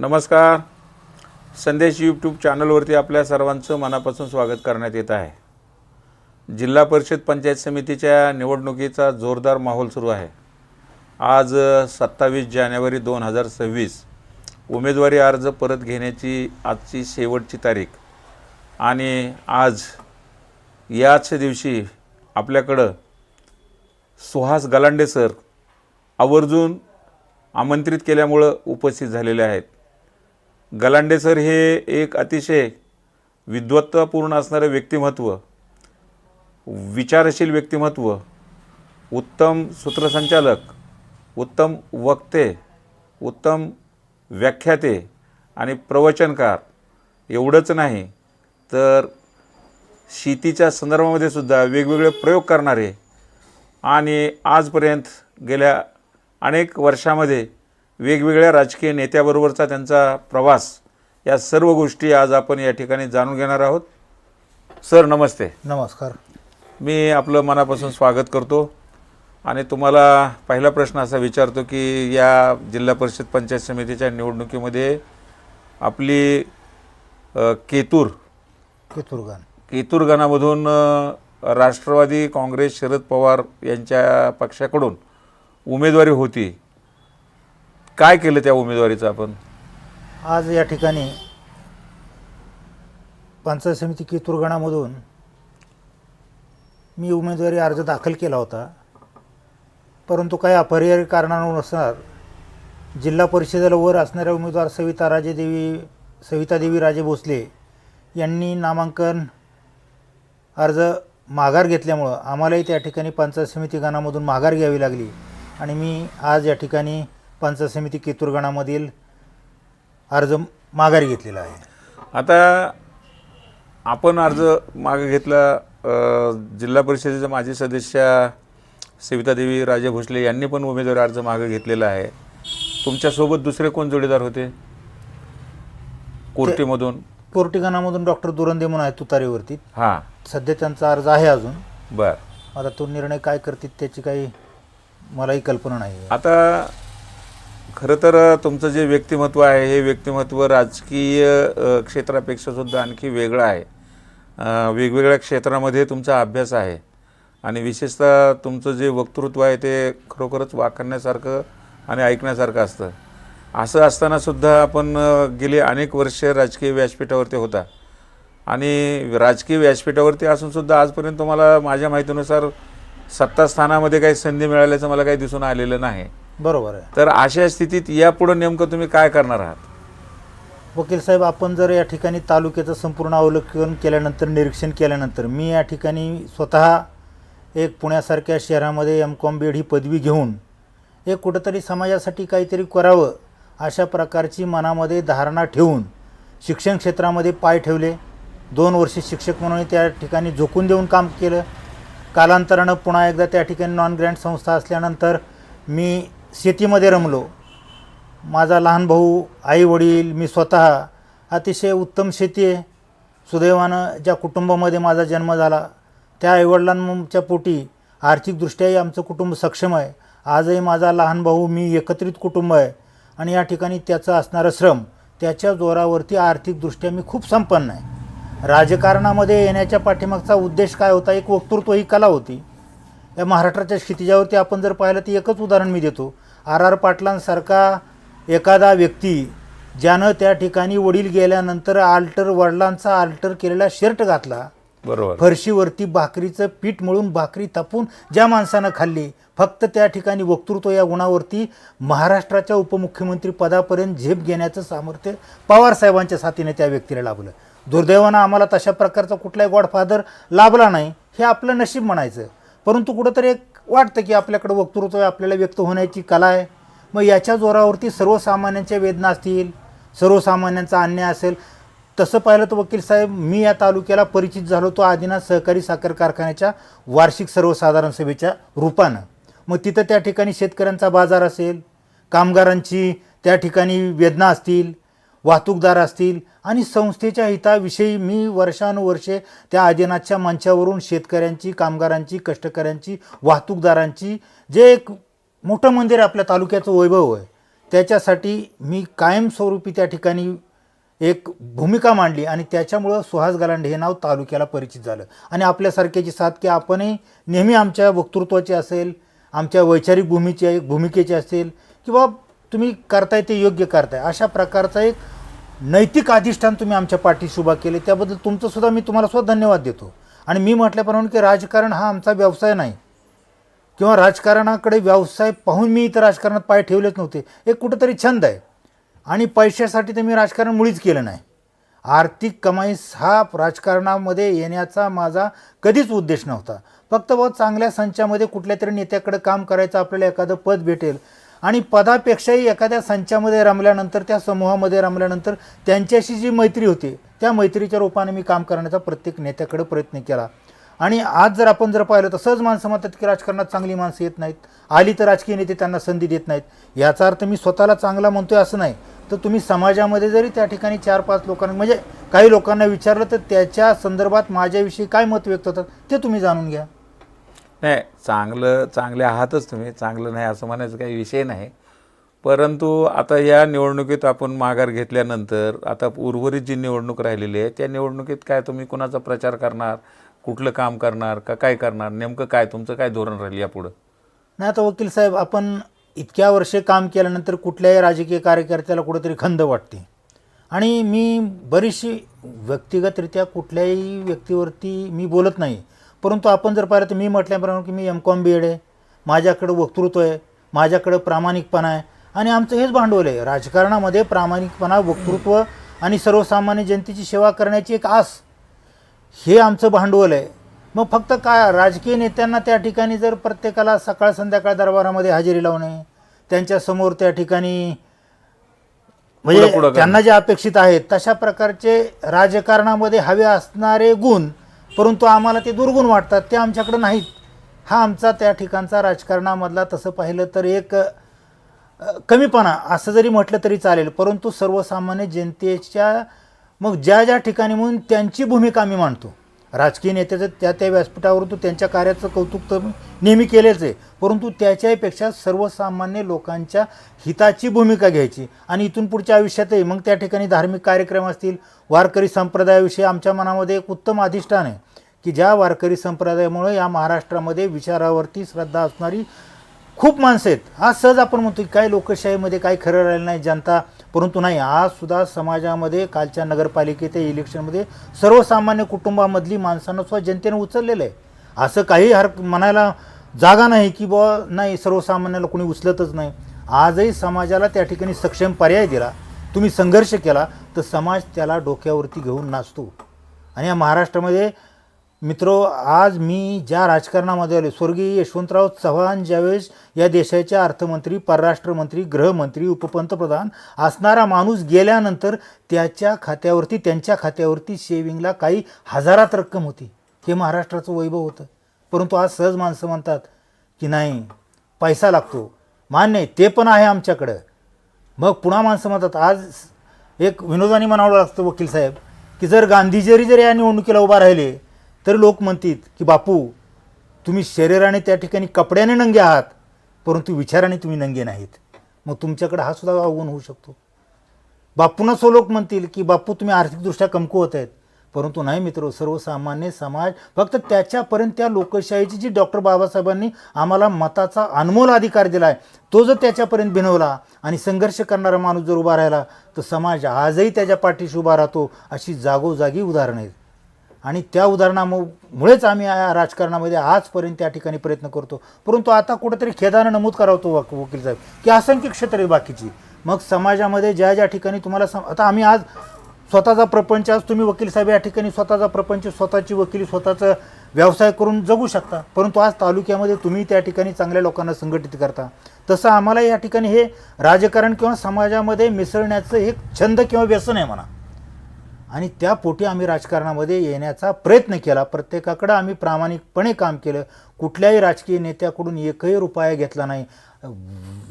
नमस्कार. संदेश यूट्यूब चॅनलवरती आपल्या सर्वांचं मनापासून स्वागत करण्यात येत आहे. जिल्हा परिषद पंचायत समितीच्या निवडणुकीचा जोरदार माहोल सुरू आहे. आज सत्तावीस जानेवारी दोन हजार सव्वीस उमेदवारी अर्ज परत घेण्याची आजची शेवटची तारीख. आणि आज याच दिवशी आपल्याकडं सुहास गलांडे सर आवर्जून आमंत्रित केल्यामुळं उपस्थित झालेले आहेत. गलांडे सर हे एक अतिशय विद्वत्तापूर्ण असणारं व्यक्तिमत्व विचारशील व्यक्तिमत्व उत्तम सूत्रसंचालक उत्तम वक्ते उत्तम व्याख्याते आणि प्रवचनकार एवढंच नाही तर शेतीच्या संदर्भामध्ये सुद्धा वेगवेगळे प्रयोग करणारे आणि आजपर्यंत गेल्या अनेक वर्षामध्ये वेगवेगळ्या राजकीय नेत्याबरोबरचा त्यांचा प्रवास या सर्व गोष्टी आज आपण या ठिकाणी जाणून घेणार आहोत. सर नमस्ते. नमस्कार. मी आपलं मनापासून स्वागत करतो आणि तुम्हाला पहिला प्रश्न असा विचारतो की या जिल्हा परिषद पंचायत समितीच्या निवडणुकीमध्ये आपली केतूर केतुरगान. केतूर गणामधून अ, राष्ट्रवादी काँग्रेस शरद पवार यांच्या पक्षाकडून उमेदवारी होती. काय केलं त्या उमेदवारीचं आपण? आज या ठिकाणी पंचायत समिती कितुरगणामधून मी उमेदवारी अर्ज दाखल केला होता. परंतु काही अपरिहार्य कारणानुसार जिल्हा परिषदेला वर असणाऱ्या उमेदवार सविता राजे देवी सविता देवी राजे भोसले यांनी नामांकन अर्ज माघार घेतल्यामुळं आम्हालाही त्या ठिकाणी पंचायत समिती गणामधून माघार घ्यावी लागली आणि मी आज या ठिकाणी पंचायत समिती केतूर गणामधील अर्ज माघारी घेतलेला आहे. आता आपण अर्ज मागे घेतला जिल्हा परिषदेच्या माजी सदस्य सवितादेवी राजे भोसले यांनी पण उमेदवारी अर्ज मागे घेतलेला आहे. तुमच्यासोबत दुसरे कोण जोडीदार होते? कोर्टीमधून? कोर्टी गणामधून डॉक्टर दुरंदे म्हणून आहे तुतारीवरती. हां. सध्या त्यांचा अर्ज आहे अजून. बर. आता तो निर्णय काय करतील त्याची काही मलाही कल्पना नाही आता खरं तर तुमचं जे व्यक्तिमत्व आहे हे व्यक्तिमत्व राजकीय क्षेत्रापेक्षा सुद्धा आणखी वेगळं आहे. वेगवेगळ्या क्षेत्रामध्ये तुमचा अभ्यास आहे. आणि विशेषतः तुमचं जे वक्तृत्व आहे ते खरोखरच वाखणण्यासारखं आणि ऐकण्यासारखं असतं. असं असताना सुद्धा आपण गेली अनेक वर्ष राजकीय व्यासपीठावरती होता. आणि राजकीय व्यासपीठावरती असूनसुद्धा आजपर्यंत तुम्हाला माझ्या माहितीनुसार सत्तास्थानामध्ये काही संधी मिळाल्याचं मला काही दिसून आलेलं नाही. बरोबर आहे. तर अशा स्थितीत यापुढं नेमकं तुम्ही काय करणार आहात? वकील साहेब आपण जर या ठिकाणी तालुक्याचं संपूर्ण अवलोकन केल्यानंतर निरीक्षण केल्यानंतर मी या ठिकाणी स्वतः एक पुण्यासारख्या शहरामध्ये एम कॉम बीड ही पदवी घेऊन एक कुठंतरी समाजासाठी काहीतरी करावं अशा प्रकारची मनामध्ये धारणा ठेवून शिक्षण क्षेत्रामध्ये पाय ठेवले. दोन वर्ष शिक्षक म्हणून त्या ठिकाणी झोकून देऊन काम केलं. कालांतरानं पुन्हा एकदा त्या ठिकाणी नॉन ग्रँट संस्था असल्यानंतर मी शेतीमध्ये रमलो. माझा लहान भाऊ आई वडील मी स्वतः अतिशय उत्तम शेती आहे. सुदैवानं ज्या कुटुंबामध्ये माझा जन्म झाला त्या आईवडिलांच्या पोटी आर्थिकदृष्ट्याही आमचं कुटुंब सक्षम आहे. आजही माझा लहान भाऊ मी एकत्रित कुटुंब आहे आणि या ठिकाणी त्याचं असणारं श्रम त्याच्या जोरावरती आर्थिकदृष्ट्या मी खूप संपन्न आहे. राजकारणामध्ये येण्याच्या पाठीमागचा उद्देश काय होता एक वक्तृत्व ही कला होती. या महाराष्ट्राच्या क्षितिजावरती आपण जर पाहिलं तर एकच उदाहरण मी देतो. आर आर पाटलांसारखा एखादा व्यक्ती ज्यानं त्या ठिकाणी वडील गेल्यानंतर आल्टर वडिलांचा आल्टर केलेला शर्ट घातला. बरोबर. फरशीवरती भाकरीचं पीठ मळून भाकरी तापून ज्या माणसानं खाल्ली फक्त त्या ठिकाणी वक्तृत्व या गुणावरती महाराष्ट्राच्या उपमुख्यमंत्री पदापर्यंत झेप घेण्याचं सामर्थ्य पवार साहेबांच्या साथीने त्या व्यक्तीला लाभलं. दुर्दैवानं आम्हाला तशा प्रकारचा कुठलाही गॉडफादर लाभला नाही हे आपलं नशीब म्हणायचं. परंतु कुठंतरी एक वाटतं की आपल्याकडं वक्तृत्व आहे, आपल्याला व्यक्त होण्याची कला आहे. मग याच्या जोरावरती सर्वसामान्यांच्या वेदना असतील सर्वसामान्यांचा अन्याय असेल तसं पाहिलं तर वकील साहेब मी या तालुक्याला परिचित झालो तो आदिनाथ सहकारी साखर कारखान्याच्या वार्षिक सर्वसाधारण सभेच्या रूपानं. मग तिथं त्या ठिकाणी शेतकऱ्यांचा बाजार असेल कामगारांची त्या ठिकाणी वेदना असतील वाहतूकदार असतील आणि संस्थेच्या हिताविषयी मी वर्षानुवर्षे त्या आदिनाथच्या मंचावरून शेतकऱ्यांची कामगारांची कष्टकऱ्यांची वाहतूकदारांची जे एक मोठं मंदिर आपल्या तालुक्याचं वैभव आहे त्याच्यासाठी मी कायमस्वरूपी त्या ठिकाणी एक भूमिका मांडली आणि त्याच्यामुळं सुहास गलांडे हे नाव तालुक्याला परिचित झालं. आणि आपल्यासारख्याची साथ की आपणही नेहमी आमच्या वक्तृत्वाची असेल आमच्या वैचारिक भूमीची भूमिकेची असेल किंवा तुम्ही करताय ते योग्य करताय अशा प्रकारचा एक नैतिक अधिष्ठान तुम्ही आमच्या पाठीशी उभा केले त्याबद्दल तुमचं सुद्धा मी तुम्हाला सुद्धा धन्यवाद देतो. आणि मी म्हटल्याप्रमाणे की राजकारण हा आमचा व्यवसाय नाही. किंवा राजकारणाकडे व्यवसाय पाहून मी इथं राजकारणात पाय ठेवलेच नव्हते. एक कुठंतरी छंद आहे. आणि पैशासाठी तर मी राजकारण मुळीच केलं नाही. आर्थिक कमाई हा राजकारणामध्ये येण्याचा माझा कधीच उद्देश नव्हता. फक्त बहुत चांगल्या संचामध्ये कुठल्या तरी नेत्याकडे काम करायचं आपल्याला एखादं पद भेटेल आणि पदापेक्षाही एखाद्या संचामध्ये रमल्यानंतर त्या समूहामध्ये रमल्यानंतर त्यांच्याशी जी मैत्री होती त्या मैत्रीच्या रूपाने मी काम करण्याचा प्रत्येक नेत्याकडे प्रयत्न केला. आणि आज जर आपण जर पाहिलं तर सहज माणसं म्हणतात की राजकारणात चांगली माणसं येत नाहीत. आली तर राजकीय नेते त्यांना संधी देत नाहीत. याचा अर्थ मी स्वतःला चांगला म्हणतोय असं नाही. तर तुम्ही समाजामध्ये जरी त्या ठिकाणी चार पाच लोकांना म्हणजे काही लोकांना विचारलं तर त्याच्या संदर्भात माझ्याविषयी काय मत व्यक्त होतात ते तुम्ही जाणून घ्या. नाही चांगलं चांगले आहातच तुम्ही. चांगलं नाही असं म्हणायचं काही विषय नाही. परंतु आता या निवडणुकीत आपण माघार घेतल्यानंतर आता उर्वरित जी निवडणूक राहिलेली आहे त्या निवडणुकीत काय तुम्ही कुणाचा प्रचार करणार? कुठलं काम करणार? का काय करणार? नेमकं काय? तुमचं काय धोरण राहील यापुढं? नाही आता वकील साहेब आपण इतक्या वर्षे काम केल्यानंतर कुठल्याही राजकीय कार्यकर्त्याला कुठेतरी खंद वाटते. आणि मी बरीचशी व्यक्तिगतरित्या कुठल्याही व्यक्तीवरती मी बोलत नाही. परंतु आपण जर पाहिलं तर मी म्हटल्याप्रमाणे की मी एम कॉम बी एड आहे. माझ्याकडं वक्तृत्व आहे. माझ्याकडं प्रामाणिकपणा आहे. आणि आमचं हेच भांडवल आहे. राजकारणामध्ये प्रामाणिकपणा वक्तृत्व आणि सर्वसामान्य जनतेची सेवा करण्याची एक आस हे आमचं भांडवल आहे. मग फक्त काय राजकीय नेत्यांना त्या ठिकाणी जर प्रत्येकाला सकाळ संध्याकाळ दरबारामध्ये हजेरी लावणे त्यांच्यासमोर त्या ठिकाणी म्हणजे. त्यांना जे अपेक्षित आहेत तशा प्रकारचे राजकारणामध्ये हवे असणारे गुण परंतु आम्हाला ते दुर्गुण वाटतात ते आमच्याकडे नाहीत. हा आमचा त्या ठिकाणचा राजकारणामधला तसं पाहिलं तर एक कमीपणा असं जरी म्हटलं तरी चालेल परंतु सर्वसामान्य जनतेच्या मग ज्या ज्या ठिकाणी म्हणून त्यांची भूमिका आम्ही मांडतो. राजकीय नेत्याचं त्या त्या व्यासपीठावरून तो त्यांच्या कार्याचं कौतुक तर नेहमी केलेच आहे. परंतु त्याच्याहीपेक्षा सर्वसामान्य लोकांच्या हिताची भूमिका घ्यायची. आणि इथून पुढच्या आयुष्यातही मग त्या ठिकाणी धार्मिक कार्यक्रम असतील. वारकरी संप्रदायाविषयी आमच्या मनामध्ये एक उत्तम अधिष्ठान आहे की ज्या वारकरी संप्रदायामुळे या महाराष्ट्रामध्ये विचारावरती श्रद्धा असणारी खूप माणसं आहेत. हा सहज आपण म्हणतो की काय लोकशाहीमध्ये काही खरं राहिलं नाही जनता परंतु नाही आज सुद्धा समाजामध्ये कालच्या नगरपालिकेच्या इलेक्शनमध्ये सर्वसामान्य कुटुंबामधली माणसांना सुद्धा जनतेनं उचललेलं आहे. असं काही हर म्हणायला जागा नाही की बुवा नाही सर्वसामान्याला कोणी उचलतच नाही. आजही समाजाला त्या ठिकाणी सक्षम पर्याय दिला. तुम्ही संघर्ष केला तर समाज त्याला डोक्यावरती घेऊन नाचतो. आणि या महाराष्ट्रामध्ये मित्रो आज मी ज्या राजकारणामध्ये आलो स्वर्गीय यशवंतराव चव्हाण ज्यावेळेस या देशाचे अर्थमंत्री परराष्ट्रमंत्री गृहमंत्री उपपंतप्रधान असणारा माणूस गेल्यानंतर त्याच्या खात्यावरती त्यांच्या खात्यावरती शेविंगला काही हजारात रक्कम होती. हे महाराष्ट्राचं वैभव होतं. परंतु आज सहज माणसं म्हणतात की नाही पैसा लागतो. मान्य आहे ते पण आहे आमच्याकडं. मग पुन्हा माणसं म्हणतात आज एक विनोदाने म्हणावं लागतं वकील साहेब की जर गांधी जरी जर या निवडणुकीला उभा राहिले तर लोक म्हणतील की बापू तुम्ही शरीराने त्या ठिकाणी कपड्याने नंगे आहात परंतु विचाराने तुम्ही नंगे नाहीत. मग तुमच्याकडे हा सुद्धा आव्हान होऊ शकतो. बापूंना सो लोक म्हणतील की बापू तुम्ही आर्थिकदृष्ट्या कमकुवत आहेत. परंतु नाही मित्र सर्वसामान्य समाज फक्त त्याच्यापर्यंत त्या लोकशाहीची जी डॉक्टर बाबासाहेबांनी आम्हाला मताचा अनमोल अधिकार दिला आहे तो जर त्याच्यापर्यंत भिनवला आणि संघर्ष करणारा माणूस जर उभा राहिला तर समाज आजही त्याच्या पाठीशी उभा राहतो अशी जागोजागी उदाहरणं आहेत. आणि त्या उदाहरणामुळेच आम्ही या राजकारणामध्ये आजपर्यंत त्या ठिकाणी प्रयत्न करतो. परंतु आता कुठेतरी खेदानं नमूद करावतो वक वकील साहेब. की असंख्य क्षेत्र आहे बाकीची. मग समाजामध्ये ज्या ज्या ठिकाणी तुम्हाला सम आता आम्ही आज स्वतःचा प्रपंच आज तुम्ही वकील साहेब या ठिकाणी स्वतःचा प्रपंच स्वतःची वकिली स्वतःचा व्यवसाय करून जगू शकता. परंतु आज तालुक्यामध्ये तुम्ही त्या ठिकाणी चांगल्या लोकांना संघटित करता. तसं आम्हाला या ठिकाणी हे राजकारण किंवा समाजामध्ये मिसळण्याचं एक छंद किंवा व्यसन आहे म्हणा. आणि त्या पोटी आम्ही राजकारणामध्ये येण्याचा प्रयत्न केला. प्रत्येकाकडं आम्ही प्रामाणिकपणे काम केलं. कुठल्याही राजकीय नेत्याकडून एकही रुपया घेतला नाही.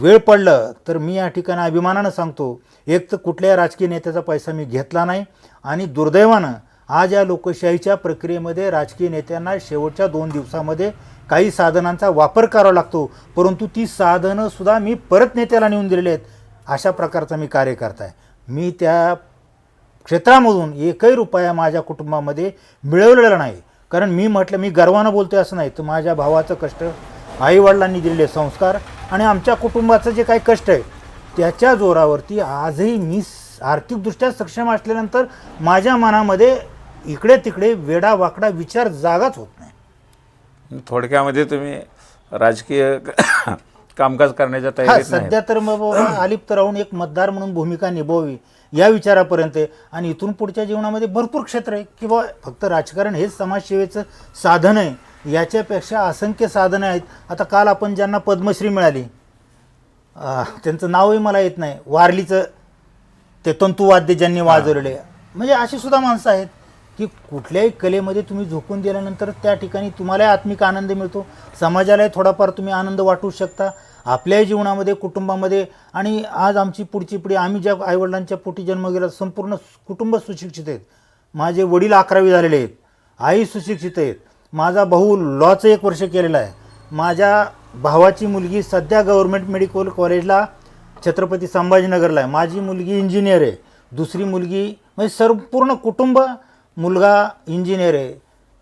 वेळ पडलं तर मी या ठिकाणी अभिमानानं सांगतो एक तर कुठल्याही राजकीय नेत्याचा पैसा मी घेतला नाही आणि दुर्दैवानं आज या लोकशाहीच्या प्रक्रियेमध्ये राजकीय नेत्यांना शेवटच्या दोन दिवसामध्ये काही साधनांचा वापर करावा लागतो. परंतु ती साधनंसुद्धा मी परत नेत्याला नेऊन दिलेली आहेत. अशा प्रकारचा मी कार्यकर्ता आहे मी त्या क्षेत्रामधून एकही रुपया माझ्या कुटुंबामध्ये मिळवलेला नाही. कारण मी म्हटलं मी गर्वानं बोलतोय असं नाही. तर माझ्या भावाचं कष्ट आईवडिलांनी दिलेले संस्कार आणि आमच्या कुटुंबाचं जे काही कष्ट आहे त्याच्या जोरावरती आजही मी आर्थिकदृष्ट्या सक्षम असल्यानंतर माझ्या मनामध्ये इकडे तिकडे वेडा वाकडा विचार जागाच होत नाही. थोडक्यामध्ये तुम्ही राजकीय कामकाज करण्याच्या हा तयारीत नाही सध्या तर मग बाबा अलिप्त राहून एक मतदार म्हणून भूमिका निभावी या विचारापर्यंत आहे आणि इथून पुढच्या जीवनामध्ये भरपूर क्षेत्र आहे. की बा फक्त राजकारण हेच समाजसेवेचं साधन आहे. याच्यापेक्षा असंख्य साधनं आहेत. आता काल आपण ज्यांना पद्मश्री मिळाली आ, त्यांचं नावही मला येत नाही. वारलीचं ते तंतुवाद्य ज्यांनी वाजवलेले. म्हणजे अशी सुद्धा माणसं आहेत की कुठल्याही कलेमध्ये तुम्ही झोकून दिल्यानंतर त्या ठिकाणी तुम्हालाही आत्मिक आनंद मिळतो. समाजालाही थोडाफार तुम्ही आनंद वाटू शकता. आपल्याही जीवनामध्ये कुटुंबामध्ये आणि आज आमची पुढची पिढी आम्ही ज्या आईवडिलांच्या पोटी जन्म गेला संपूर्ण कुटुंब सुशिक्षित आहेत. माझे वडील अकरावी झालेले आहेत. आई सुशिक्षित आहेत. माझा भाऊ लॉचं एक वर्ष केलेलं आहे. माझ्या भावाची मुलगी सध्या गव्हर्मेंट मेडिकल कॉलेजला छत्रपती संभाजीनगरला आहे. माझी मुलगी इंजिनियर आहे. दुसरी मुलगी म्हणजे संपूर्ण कुटुंब मुलगा इंजिनियर आहे.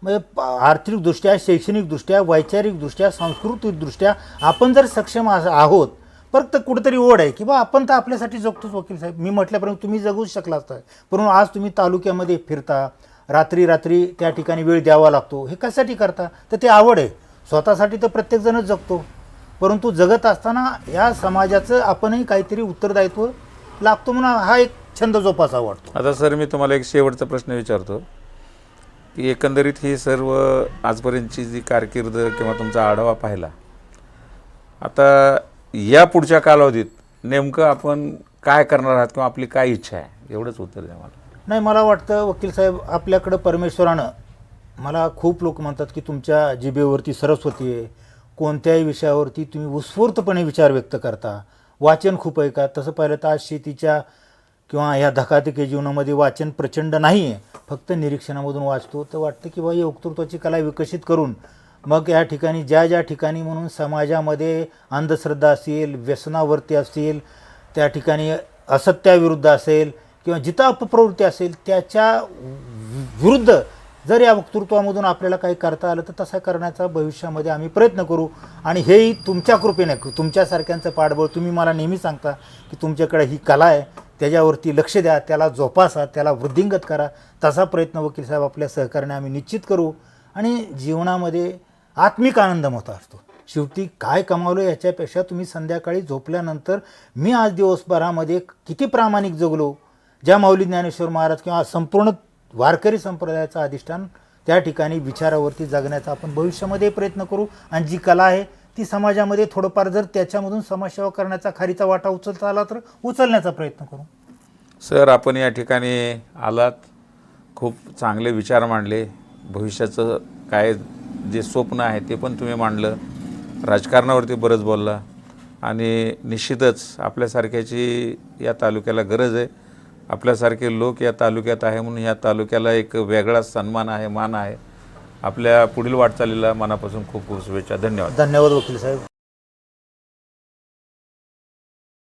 म्हणजे आर्थिकदृष्ट्या शैक्षणिकदृष्ट्या वैचारिकदृष्ट्या सांस्कृतिकदृष्ट्या आपण जर सक्षम आहोत फक्त कुठेतरी ओढ आहे की बा आपण तर आपल्यासाठी जगतोच वकील साहेब. मी म्हटल्यापर्यंत तुम्ही जगूच शकला असता परंतु आज तुम्ही तालुक्यामध्ये फिरता रात्री रात्री त्या ठिकाणी वेळ द्यावा लागतो. हे कशासाठी करता? तर ते आवड आहे. स्वतःसाठी तर प्रत्येकजणच जगतो. परंतु जगत असताना या समाजाचं आपणही काहीतरी उत्तरदायित्व लागतो म्हणून हा एक छंद जोपासा वाटतो. आता सर मी तुम्हाला एक शेवटचा प्रश्न विचारतो. की एकंदरीत ही सर्व आजपर्यंतची जी कारकीर्द किंवा तुमचा आढावा पाहिला आता या पुढच्या कालावधीत नेमकं आपण काय करणार आहात किंवा आपली काय इच्छा आहे? एवढंच उत्तर द्या मला. नाही मला वाटतं वकील साहेब आपल्याकडं परमेश्वरानं मला खूप लोक म्हणतात की तुमच्या जिभेवरती सरस्वती आहे. कोणत्याही विषयावरती तुम्ही उत्स्फूर्तपणे विचार व्यक्त करता. वाचन खूप आहे का? तसं पाहिलं तर आज शेतीच्या किंवा ह्या धकाधकी जीवनामध्ये वाचन प्रचंड नाही आहे फक्त निरीक्षणामधून वाचतो तर वाटतं की बा ही वक्तृत्वाची कला विकसित करून मग या ठिकाणी ज्या ज्या ठिकाणी म्हणून समाजामध्ये अंधश्रद्धा असेल व्यसनावरती असेल त्या ठिकाणी असत्याविरुद्ध असेल किंवा जिथं अपप्रवृत्ती असेल त्याच्या विरुद्ध जर या वक्तृत्वामधून आपल्याला काही करता आलं तर तसा करण्याचा भविष्यामध्ये आम्ही प्रयत्न करू. आणि हेही तुमच्या कृपेने तुमच्यासारख्यांचं पाठबळ तुम्ही मला नेहमी सांगता की तुमच्याकडे ही कला आहे. त्याच्यावरती लक्ष द्या त्याला जोपासा त्याला वृद्धिंगत करा. तसा प्रयत्न वकील साहेब आपल्या सहकार्याने आम्ही निश्चित करू. आणि जीवनामध्ये आत्मिक आनंद मोठा असतो. शेवटी काय कमावलं याच्यापेक्षा तुम्ही संध्याकाळी झोपल्यानंतर मी आज दिवसभरामध्ये किती प्रामाणिक जगलो. ज्या माऊली ज्ञानेश्वर महाराज किंवा संपूर्ण वारकरी संप्रदायाचं अधिष्ठान त्या ठिकाणी विचारावरती जगण्याचा आपण भविष्यामध्ये प्रयत्न करू. आणि जी कला आहे ती समाजामध्ये थोडंफार जर त्याच्यामधून समाजसेवा करण्याचा खारीचा वाटा उचलता आला तर उचलण्याचा प्रयत्न करू. सर आपण या ठिकाणी आलात. खूप चांगले विचार मांडले. भविष्याचं काय जे स्वप्न आहे ते पण तुम्ही मांडलं. राजकारणावरती बरंच बोलला. आणि निश्चितच आपल्यासारख्याची या तालुक्याला गरज आहे. आपल्यासारखे लोक या तालुक्यात आहे म्हणून या तालुक्याला एक वेगळा सन्मान आहे मान आहे. आपल्या पुढील वाटचालीला मनापासून खूप खूप शुभेच्छा. धन्यवाद. धन्यवाद वकील साहेब.